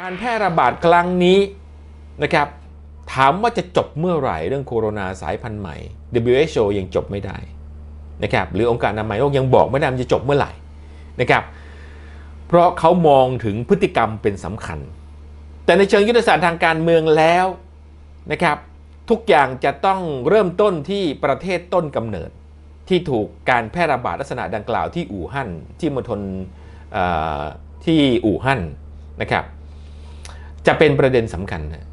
การแพร่ระบาดครั้งนี้นะครับถามว่าจะจบเมื่อไหร่เรื่องโคโรนาสายพันธุ์ใหม่ WHO ยังจบไม่ได้นะครับหรือองค์การอนามัยโลกยังบอกไม่ได้มันจะจบเมื่อไหร่นะครับเพราะเขามองถึงพฤติกรรมเป็นสำคัญ แต่ในเชิงยุทธศาสตร์ทางการเมืองแล้วนะครับทุกอย่างจะต้องเริ่มต้นที่ประเทศต้นกำเนิด ที่ถูกการแพร่ระบาดลักษณะดังกล่าวที่อู่ฮั่นที่มณฑลที่อู่ฮั่นนะครับ จะเป็นประเด็นสำคัญนะ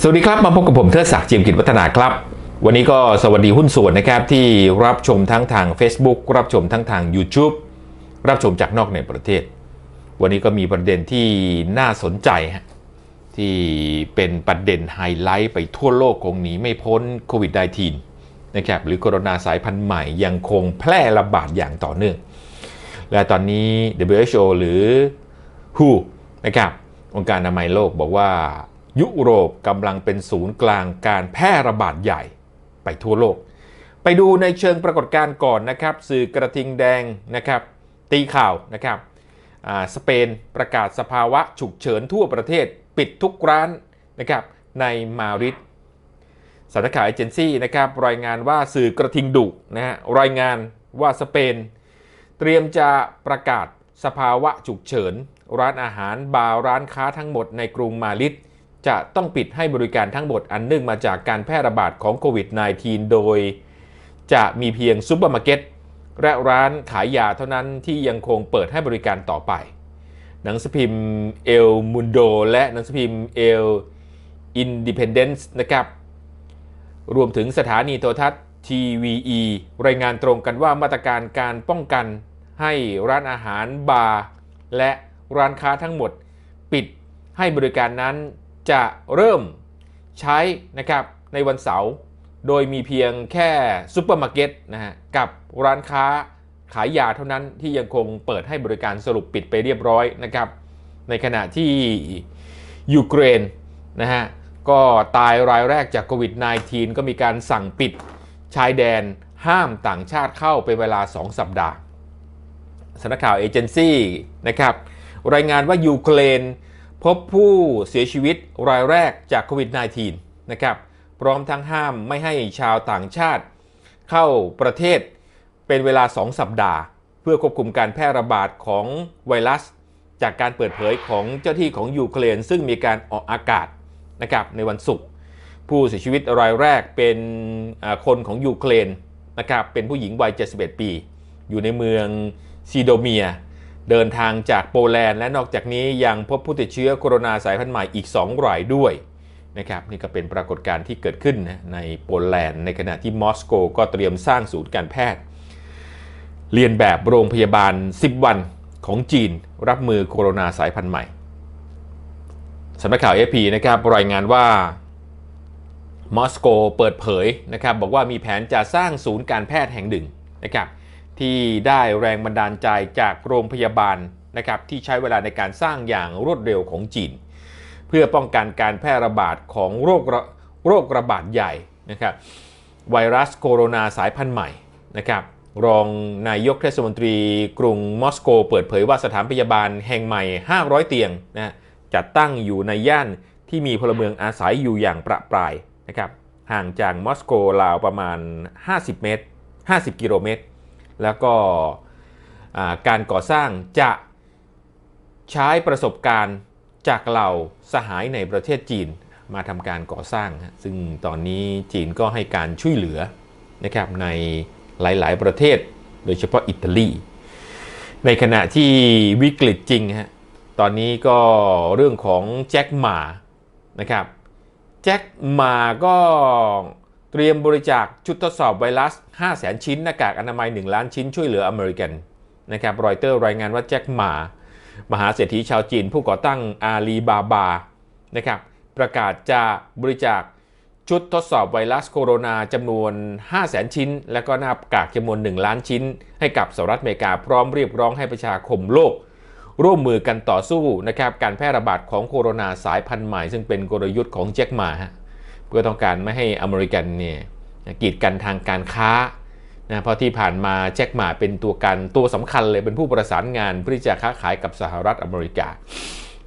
สวัสดีครับ มาพบกับผมเทิดศักดิ์จียมกิจวัฒนาครับ วันนี้ก็สวัสดีหุ้นส่วนนะครับ ที่รับชมทั้งทาง Facebook รับชมทั้งทาง YouTube รับชมจากนอกในประเทศ วันนี้ก็มีประเด็นที่น่าสนใจฮะที่เป็นประเด็นไฮไลท์ไปทั่วโลกคงหนีไม่พ้นโควิด -19 นะครับหรือโคโรนาสายพันธุ์ใหม่ยังคงแพร่ระบาดอย่างต่อเนื่อง และตอนนี้ WHO หรือ WHO นะครับองค์การอนามัยโลกบอกว่า ยุโรปกำลังเป็นศูนย์กลางการแพร่ระบาดใหญ่ไปทั่วโลก ไปดูในเชิงปรากฏการณ์ก่อนนะครับสื่อกระทิงแดงนะครับตีข่าวนะครับอ่าสเปนประกาศสภาวะฉุกเฉินทั่วประเทศ ปิดทุกร้านนะครับในมาริด สำนักข่าวเอเจนซี่นะครับรายงานว่าสื่อกระทิงดุนะฮะรายงานว่าสเปน เตรียมจะประกาศสภาวะฉุกเฉิน ร้านอาหารบาร์ร้านค้าทั้งหมดในกรุงมาดริดจะต้องปิดให้บริการทั้งหมดอันเนื่องมาจากการแพร่ระบาดของโควิด -19 โดย จะมีเพียงซูเปอร์มาร์เก็ตและร้านขายยาเท่านั้นที่ยังคงเปิดให้บริการต่อไป หนังสือพิมพ์เอลมุนโดและหนังสือพิมพ์เอลอินดิเพนเดนซ์นะครับ รวมถึงสถานีโทรทัศน์ TVE รายงานตรงกันว่ามาตรการการป้องกัน ให้ร้านอาหารบาร์และร้านค้าทั้งหมด ปิดให้บริการนั้นจะเริ่มใช้นะครับในวันเสาร์โดยมีเพียงแค่ซูเปอร์มาร์เก็ตนะฮะกับร้านค้าขายยาเท่านั้นที่ยังคงเปิดให้บริการสรุปปิดไปเรียบร้อยนะครับ ในขณะที่ยูเครนนะฮะ ก็ตายรายแรกจากโควิด -19 ก็มีการสั่งปิดชายแดนห้ามต่างชาติเข้าเป็นเวลา 2 สัปดาห์สำนักข่าวเอเจนซี่นะครับรายงานว่ายูเครนพบผู้เสียชีวิตรายแรกจากโควิด -19 นะครับพร้อมทั้งห้ามไม่ให้ชาวต่างชาติ เข้าประเทศเป็นเวลา 2 สัปดาห์ เพื่อควบคุมการแพร่ระบาดของไวรัส จากการเปิดเผยของเจ้าที่ของยูเครนซึ่งมีการออกอากาศ นะครับในวันศุกร์ผู้เสียชีวิตรายแรกเป็นคนของยูเครนนะครับเป็นผู้หญิงวัย 71 ปี อยู่ในเมืองซีโดเมีย เดินทางจากโปแลนด์และนอกจากนี้ยังพบผู้ติดเชื้อโคโรนาสายพันธุ์ใหม่อีก 2 รายด้วยนะครับนี่ก็เป็นปรากฏการณ์ที่เกิดขึ้นนะในโปแลนด์ ในขณะที่มอสโกก็เตรียมสร้างศูนย์การแพทย์ เรียนแบบโรงพยาบาล 10 วันของจีน รับมือโคโรนาสายพันธุ์ใหม่ สำนักข่าว AP นะครับรายงานว่ามอสโกเปิดเผยนะครับบอกว่ามีแผนจะสร้างศูนย์การแพทย์แห่งหนึ่งนะครับที่ได้แรงบันดาลใจจากโรงพยาบาลนะครับที่ใช้เวลาในการสร้างอย่างรวดเร็วของจีน เพื่อป้องกันการแพร่ระบาดของโรคระโรคระบาดใหญ่นะครับไวรัสโคโรนาสายพันธุ์ใหม่นะครับรองนายกเทศมนตรีกรุงมอสโก เปิดเผยว่าสถานพยาบาลแห่งใหม่ 500 เตียงนะ จัดตั้งอยู่ในย่านที่มีพลเมืองอาศัยอยู่อย่างประปรายนะครับห่างจากมอสโกราวประมาณ 50 เมตร 50 กิโลเมตร แล้วก็การก่อสร้างจะใช้ประสบการณ์จากเหล่าสหายในประเทศจีนมาทำการก่อสร้าง ซึ่งตอนนี้จีนก็ให้การช่วยเหลือนะครับในหลาย ๆ ประเทศ โดยเฉพาะอิตาลี ในขณะที่วิกฤตจริงฮะ ตอนนี้ก็เรื่องของแจ็คหมานะครับแจ็คหมาก็เตรียมบริจาคชุดทดสอบไวรัส 5 0 0 0 0 0 ชิ้นหน้ากากอนามัย 1 ล้านชิ้นช่วยเหลืออเมริกันนะครับรอยเตอร์รายงานว่าแจ็คหมา มหาเศรษฐีชาวจีน ผู้ก่อตั้งอาลีบาบานะครับประกาศจะบริจาคชุดทดสอบไวรัสโคโรนาจำนวน 5 0 0 0 0 0ชิ้น และก็หน้ากากจำนวน 1 ล้านชิ้น ให้กับสหรัฐอเมริกาพร้อมเรียกร้องให้ประชาคมโลก ร่วมมือกันต่อสู้นะครับการแพร่ระบาดของโคโรนาสายพันธุ์ใหม่ ซึ่งเป็นกลยุทธ์ของแจ็คหมาฮะเพื่อต้องการไม่ให้อเมริกันเนี่ยกีดกันทางการค้านะเพราะที่ผ่านมาแจ็คหมาเป็นตัวกันตัวสำคัญเลยเป็นผู้ประสานงานเพื่อที่จะค้าขายกับสหรัฐอเมริกา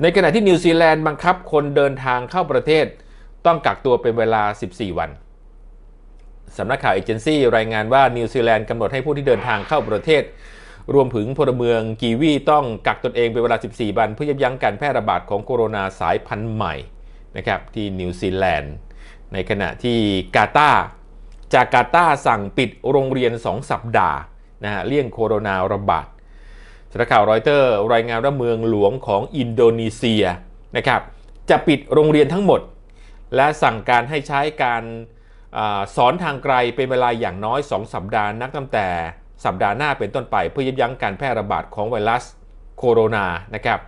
ในขณะที่นิวซีแลนด์บังคับคนเดินทางเข้าประเทศ ต้องกักตัวเป็นเวลา 14 วันสำนักข่าวเอเจนซี่รายงานว่านิวซีแลนด์กำหนดให้ผู้ที่เดินทางเข้าประเทศ รวมถึงพลเมืองกีวีต้องกักตนเองเป็นเวลา 14 วัน เพื่อยับยั้งการแพร่ระบาดของโคโรนาสายพันธุ์ใหม่นะครับที่นิวซีแลนด์ ในขณะที่กาตาจาการ์ตาสั่งปิดโรงเรียน 2 สัปดาห์นะฮะเลี่ยงโคโรนาระบาดสำนักข่าวรอยเตอร์รายงานว่าเมืองหลวงของอินโดนีเซียนะครับจะปิดโรงเรียนทั้งหมด และสั่งการให้ใช้การอสอนทางไกลเป็นเวลาอย่างน้อย 2 สัปดาห์นับตั้งแต่ สัปดาห์หน้าเป็นต้นไปเพื่อยับยั้งการแพร่ระบาดของไวรัสโคโรนานะครับ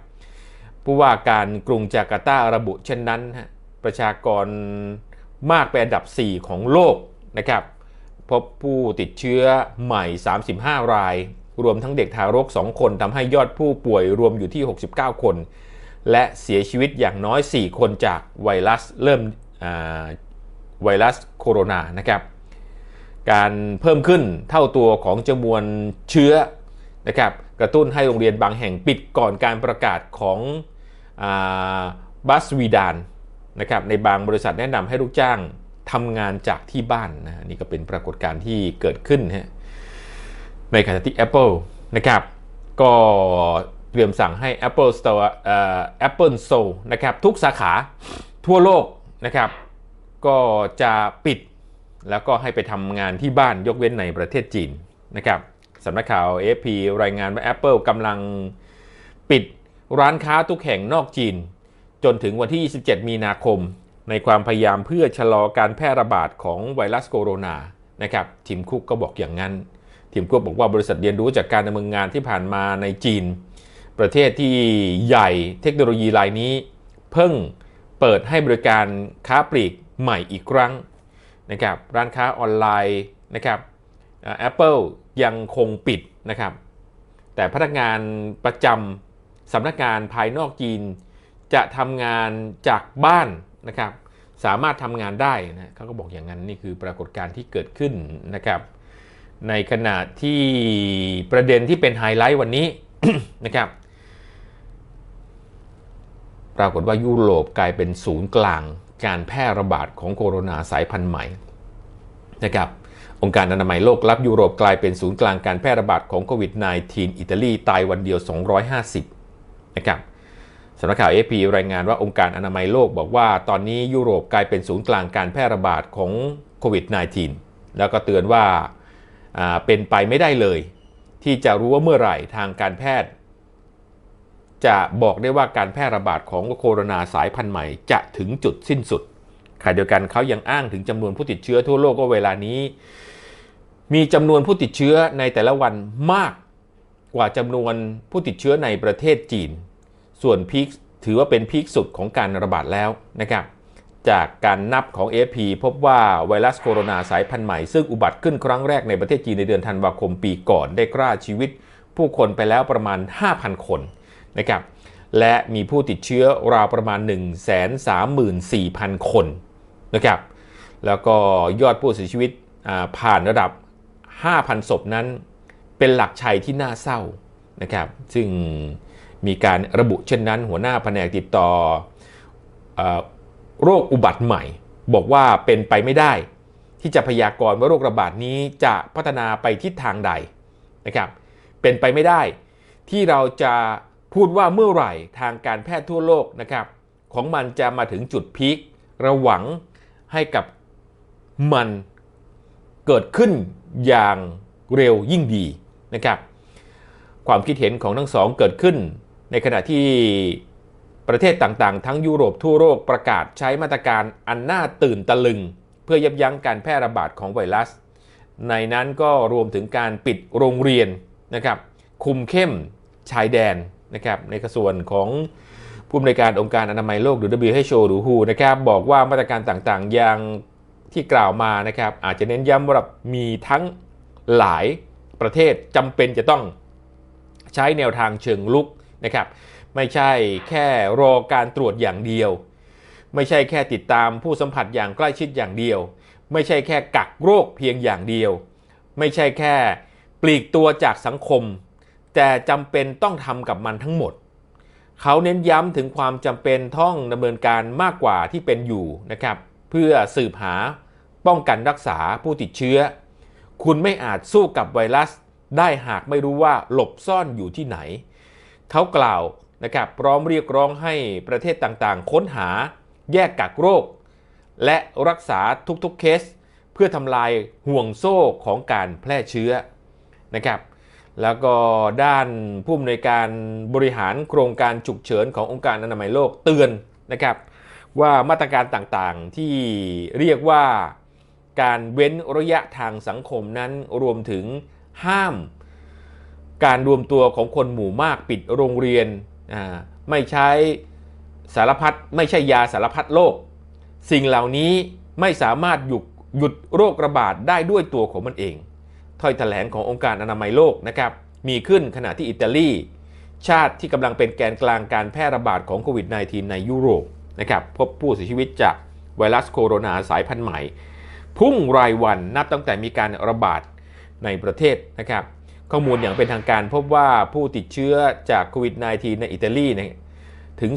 ผู้ว่าการกรุงจาการ์ตาระบุเช่นนั้น ประชากรมากเป็นอันดับ 4 ของโลกนะครับพบผู้ติดเชื้อใหม่ 35 ราย รวมทั้งเด็กทารก 2 คนทำให้ยอดผู้ป่วยรวมอยู่ที่ 69 คน และเสียชีวิตอย่างน้อย 4 คนจากไวรัสเริ่มไวรัสโคโรนานะครับ การเพิ่มขึ้นเท่าตัวของจำนวนเชื้อนะครับกระตุ้นให้โรงเรียนบางแห่งปิดก่อนการประกาศของบัสวีดานนะครับในบางบริษัทแนะนำให้ลูกจ้างทำงานจากที่บ้านนะนี่ก็เป็นปรากฏการณ์ที่เกิดขึ้นฮะในขณะที่ Apple นะครับก็เตรียมสั่งให้ Apple Store เอ่อ Apple Store นะครับทุกสาขาทั่วโลกนะครับก็จะปิด แล้วก็ให้ไปทำงานที่บ้านยกเว้นในประเทศจีนนะครับสำนักข่าว AFP รายงานว่า Apple กำลังปิดร้านค้าทุกแห่งนอกจีน จนถึงวันที่ 27 มีนาคม ในความพยายามเพื่อชะลอการแพร่ระบาดของไวรัสโคโรนานะครับทีมคุกก็บอกอย่างนั้นทีมคุกบอกว่าบริษัทเรียนรู้จากการดำเนินงานที่ผ่านมาในจีน ประเทศที่ใหญ่เทคโนโลยีรายนี้ เพิ่งเปิดให้บริการค้าปลีกใหม่อีกครั้ง นะครับร้านค้าออนไลน์นะครับแอปเปิลยังคงปิดนะครับ แต่พนักงานประจำสำนักงานภายนอกจีน จะทำงานจากบ้านนะครับ สามารถทำงานได้นะเขาก็บอกอย่างนั้นนี่คือปรากฏการณ์ที่เกิดขึ้นนะครับ ในขณะที่ประเด็นที่เป็นไฮไลท์วันนี้นะครับปรากฏว่ายุโรปกลายเป็นศูนย์กลาง การแพร่ระบาดของโคโรนาสายพันธุ์ใหม่นะครับองค์การอนามัยโลกรับยุโรปกลายเป็นศูนย์กลางการแพร่ระบาดของโควิด -19 อิตาลีตายวันเดียว 250 นะครับสำนักข่าว AP รายงานว่าองค์การอนามัยโลกบอกว่าตอนนี้ยุโรปกลายเป็นศูนย์กลางการแพร่ระบาดของโควิด -19 แล้วก็เตือนว่าอ่าเป็นไปไม่ได้เลย ที่จะรู้ว่าเมื่อไหร่ทางการแพทย์ จะบอกได้ว่าการแพร่ระบาดของโคโรนาสายพันธุ์ใหม่จะถึงจุดสิ้นสุดขณะเดียวกันเขายังอ้างถึงจำนวนผู้ติดเชื้อทั่วโลกว่าเวลานี้ มีจำนวนผู้ติดเชื้อในแต่ละวันมากกว่าจำนวนผู้ติดเชื้อในประเทศจีน ส่วนพีคถือว่าเป็นพีคสุดของการระบาดแล้วนะครับจากการนับของ AFP พบว่าไวรัสโคโรนาสายพันธุ์ใหม่ ซึ่งอุบัติขึ้นครั้งแรกในประเทศจีนในเดือนธันวาคมปีก่อนได้ฆ่าชีวิต ผู้คนไปแล้วประมาณ 5,000 คน นะครับและมีผู้ติดเชื้อราวประมาณ 134,000 คนนะครับแล้วก็ยอดผู้เสียชีวิตผ่านระดับ 5,000 ศพนั้น เป็นหลักชัยที่น่าเศร้านะครับซึ่งมีการระบุเช่นนั้น หัวหน้าแผนกติดต่ออโรคอุบัติใหม่ บอกว่าเป็นไปไม่ได้ที่จะพยากรณ์ว่าโรคระบาดนี้จะพัฒนาไปทิศทางใดนะครับเป็นไปไม่ได้ที่เราจะ พูดว่าเมื่อไหร่ทางการแพทย์ทั่วโลกนะครับ ของมันจะมาถึงจุดพีคระหวังให้กับมันเกิดขึ้นอย่างเร็วยิ่งดีนะครับ ความคิดเห็นของทั้งสองเกิดขึ้น ในขณะที่ประเทศต่างๆ ทั้งยุโรปทั่วโลกประกาศใช้มาตรการอันน่าตื่นตะลึง เพื่อยับยั้งการแพร่ระบาดของไวรัส ในนั้นก็รวมถึงการปิดโรงเรียนนะครับ คุมเข้มชายแดน นะครับในกระส่วนของผู้อำนวยการองค์การอนามัยโลกหรือ WHO หรือ WHO นะครับบอกว่ามาตรการต่างๆอย่างที่กล่าวมานะครับอาจจะเน้นย้ำว่ามีทั้งหลายประเทศจำเป็นจะต้องใช้แนวทางเชิงลุกนะครับไม่ใช่แค่รอการตรวจอย่างเดียว ไม่ใช่แค่ติดตามผู้สัมผัสอย่างใกล้ชิดอย่างเดียว ไม่ใช่แค่กักโรคเพียงอย่างเดียว ไม่ใช่แค่ปลีกตัวจากสังคม แต่จำเป็นต้องทำกับมันทั้งหมด เขาเน้นย้ำถึงความจำเป็นต้องดำเนินการมากกว่าที่เป็นอยู่นะครับเพื่อสืบหาป้องกันรักษาผู้ติดเชื้อ คุณไม่อาจสู้กับไวรัส ได้หากไม่รู้ว่าหลบซ่อนอยู่ที่ไหน เขากล่าวนะครับพร้อมเรียกร้องให้ประเทศต่างๆ ค้นหา แยกกักโรค และรักษาทุกๆเคส เพื่อทำลายห่วงโซ่ของการแพร่เชื้อนะครับ แล้วก็ด้านผู้อำนวยการบริหารโครงการฉุกเฉินขององค์การอนามัยโลกเตือนนะครับว่ามาตรการต่างๆที่เรียกว่าการเว้นระยะทางสังคมนั้นรวมถึงห้าม การรวมตัวของคนหมู่มากปิดโรงเรียน ไม่ใช้สารพัดไม่ใช่ยาสารพัดโรคสิ่งเหล่านี้ไม่สามารถหยุดหยุดโรคระบาดได้ด้วยตัวของมันเอง ถ้อยแถลงขององค์การอนามัยโลกนะครับมีขึ้นขณะที่อิตาลี ชาติที่กำลังเป็นแกนกลางการแพร่ระบาดของโควิด -19 ในยุโรปนะครับพบผู้เสียชีวิตจากไวรัสโคโรนาสายพันธุ์ใหม่ พุ่งรายวันนับตั้งแต่มีการระบาดในประเทศนะครับข้อมูลอย่างเป็นทางการพบว่าผู้ติดเชื้อจากโควิด -19 ในอิตาลีเนี่ยถึง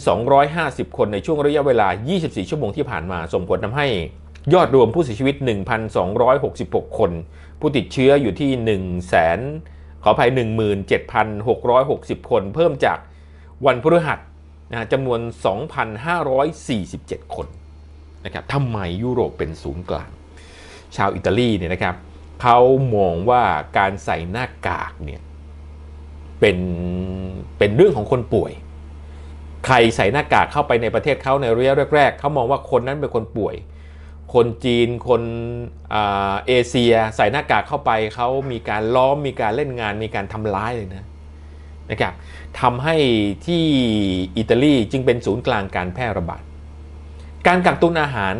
250 คนในช่วงระยะเวลา 24 ชั่วโมงที่ผ่านมาส่งผลทำให้ยอดรวมผู้เสียชีวิต 1,266 คน ผู้ติดเชื้ออยู่ที่1 0 0 0 0ขออภัย 17,660 คนเพิ่มจากวันพฤหัสนะจำนวน 2,547 คนนะครับทำไมยุโรปเป็นศูนย์กลาง ชาวอิตาลีเนี่ยนะครับเขามองว่าการใส่หน้ากากเนี่ยเป็นเป็นเรื่องของคนป่วย ใครใส่หน้ากากเข้าไปในประเทศเขาในระยะแรก ๆเขามองว่าคนนั้นเป็นคนป่วย คนจีนคนเอเชียใส่หน้ากากเข้าไปเขามีการล้อมมีการเล่นงานมีการทำร้ายเลยนะนะครับทำให้ที่อิตาลีจึงเป็นศูนย์กลางการแพร่ระบาด การกักตุนอาหาร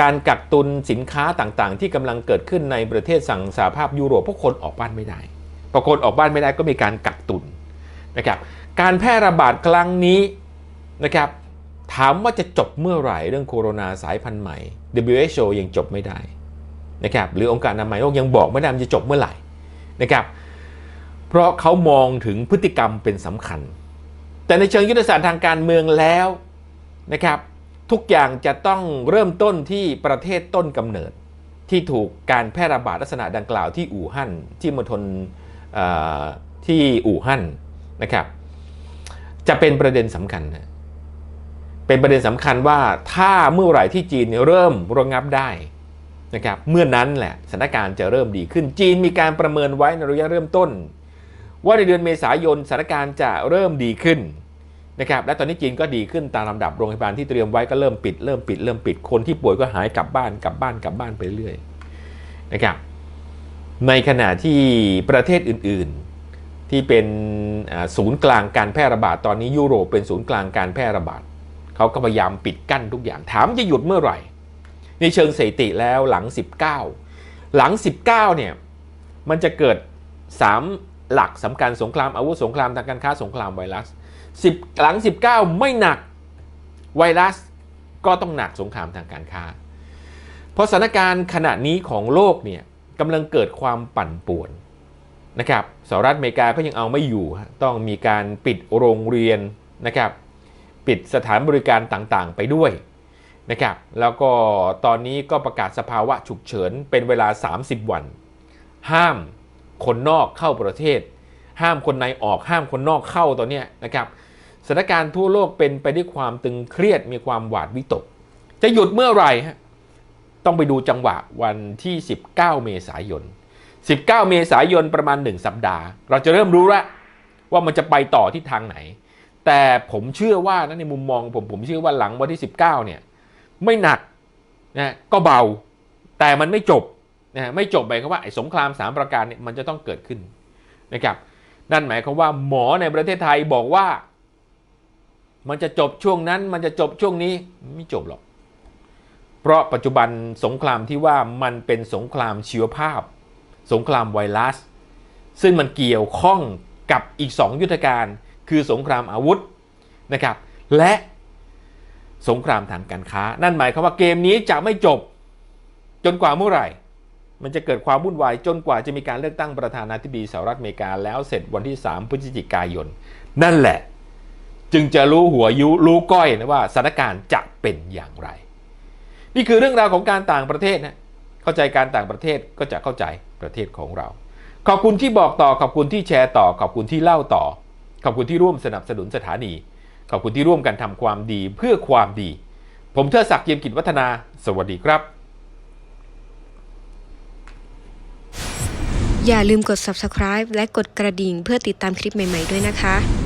การกักตุนสินค้าต่างๆ ที่กำลังเกิดขึ้นในประเทศสั่งสหภาพยุโรปพวกคนออกบ้านไม่ได้พอคนออกบ้านไม่ได้ก็มีการกักตุนนะครับการแพร่ระบาดครั้งนี้นะครับถามว่าจะจบเมื่อไหร่เรื่องโคโรนาสายพันธุ์ใหม่ WHO ยังจบไม่ได้นะครับหรือองค์การอนามัยโลกยังบอกไม่ได้มันจะจบเมื่อไหร่นะครับเพราะเขามองถึงพฤติกรรมเป็นสำคัญ แต่ในเชิงยุทธศาสตร์ทางการเมืองแล้วนะครับทุกอย่างจะต้องเริ่มต้นที่ประเทศต้นกำเนิด ที่ถูกการแพร่ระบาดลักษณะดังกล่าวที่อู่ฮั่นที่มณฑลที่อู่ฮั่นนะครับจะเป็นประเด็นสำคัญนะ เป็นประเด็นสำคัญว่าถ้าเมื่อไหร่ที่จีนเริ่มระงับได้นะครับเมื่อนั้นแหละสถานการณ์จะเริ่มดีขึ้นจีนมีการประเมินไว้ในระยะเริ่มต้น ว่าในเดือนเมษายนสถานการณ์จะเริ่มดีขึ้นนะครับและตอนนี้จีนก็ดีขึ้นตามลำดับโรงพยาบาลที่เตรียมไว้ก็เริ่มปิดเริ่มปิดเริ่มปิดคนที่ป่วยก็หายกลับบ้านกลับบ้านกลับบ้านไปเรื่อยนะครับในขณะที่ประเทศอื่นๆ ที่เป็นศูนย์กลางการแพร่ระบาดตอนนี้ยุโรปเป็นศูนย์กลางการแพร่ระบาด เขาก็พยายามปิดกั้นทุกอย่าง ถามจะหยุดเมื่อไหร่ ในเชิงสถิติแล้วหลัง 19 หลัง 19 เนี่ย มันจะเกิด 3 หลักสำคัญสงครามอาวุธสงครามทางการค้าสงครามไวรัส 10 หลัง 19 ไม่หนักไวรัสก็ต้องหนักสงครามทางการค้า เพราะสถานการณ์ขณะนี้ของโลกเนี่ยกำลังเกิดความปั่นป่วนนะครับสหรัฐอเมริกาก็ยังเอาไม่อยู่ ต้องมีการปิดโรงเรียนนะครับ ปิดสถานบริการต่างๆ ไปด้วยนะครับแล้วก็ตอนนี้ก็ประกาศสภาวะฉุกเฉินเป็นเวลา 30 วัน ห้ามคนนอกเข้าประเทศ ห้ามคนในออกห้ามคนนอกเข้าตอนนี้นะครับสถานการณ์ทั่วโลกเป็นไปด้วยความตึงเครียดมีความหวาดวิตก จะหยุดเมื่อไหร่ฮะต้องไปดูจังหวะวันที่ 19 เมษายน 19 เมษายนประมาณ 1 สัปดาห์ เราจะเริ่มรู้แล้วว่ามันจะไปต่อที่ทางไหน แต่ผมเชื่อว่านะในมุมมองผมผมเชื่อว่าหลังวันที่ 19 เนี่ย ไม่หนักนะก็เบา แต่มันไม่จบนะไม่จบหมายความว่าไอ้สงครามสามประการเนี่ยมันจะต้องเกิดขึ้นนะครับนั่นหมายความว่าหมอในประเทศไทยบอกว่า มันจะจบช่วงนั้น มันจะจบช่วงนี้ไม่จบหรอก เพราะปัจจุบันสงครามที่ว่ามันเป็นสงครามชีวภาพ สงครามไวรัส ซึ่งมันเกี่ยวข้องกับอีก 2 ยุทธการ คือสงครามอาวุธนะครับและสงครามทางการค้า นั่นหมายความว่าเกมนี้จะไม่จบจนกว่าเมื่อไหร่ มันจะเกิดความวุ่นวายจนกว่าจะมีการเลือกตั้งประธานาธิบดีสหรัฐอเมริกาแล้วเสร็จวันที่ 3 พฤศจิกายน นั่นแหละ จึงจะรู้หัวยุรู้ก้อยนะว่าสถานการณ์จะเป็นอย่างไร นี่คือเรื่องราวของการต่างประเทศนะเข้าใจการต่างประเทศก็จะเข้าใจประเทศของเรา ขอบคุณที่บอกต่อขอบคุณที่แชร์ต่อขอบคุณที่เล่าต่อ ขอบคุณที่ร่วมสนับสนุนสถานี ขอบคุณที่ร่วมกันทำความดีเพื่อความดี ผมเทิดศักดิ์เยียมกิจวัฒนา สวัสดีครับ อย่าลืมกด subscribe และกดกระดิ่งเพื่อติดตามคลิปใหม่ ๆ ด้วยนะคะ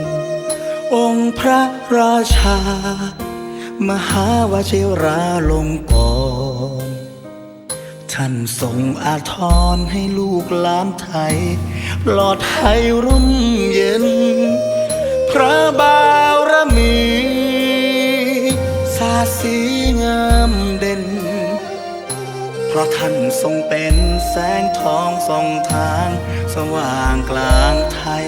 องค์พระราชา มหาวชิราลงกรท่านทรงอาทรให้ลูกหลานไทย ปลอดภัยร่มเย็น พระบารมีสาสีงามเด่น เพราะท่านทรงเป็นแสงทองส่องทาง สว่างกลางไทย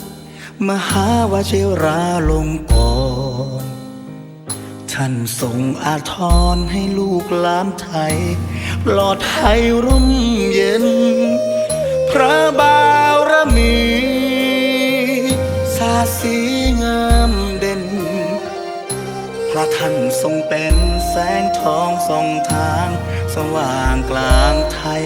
มหาวชิราลงกรท่านทรงอาทรให้ลูกหลานไทย ปลอดภัยร่มเย็น พระบารมีสาสีงามเด่น พระท่านทรงเป็นแสงทองส่องทาง สว่างกลางไทย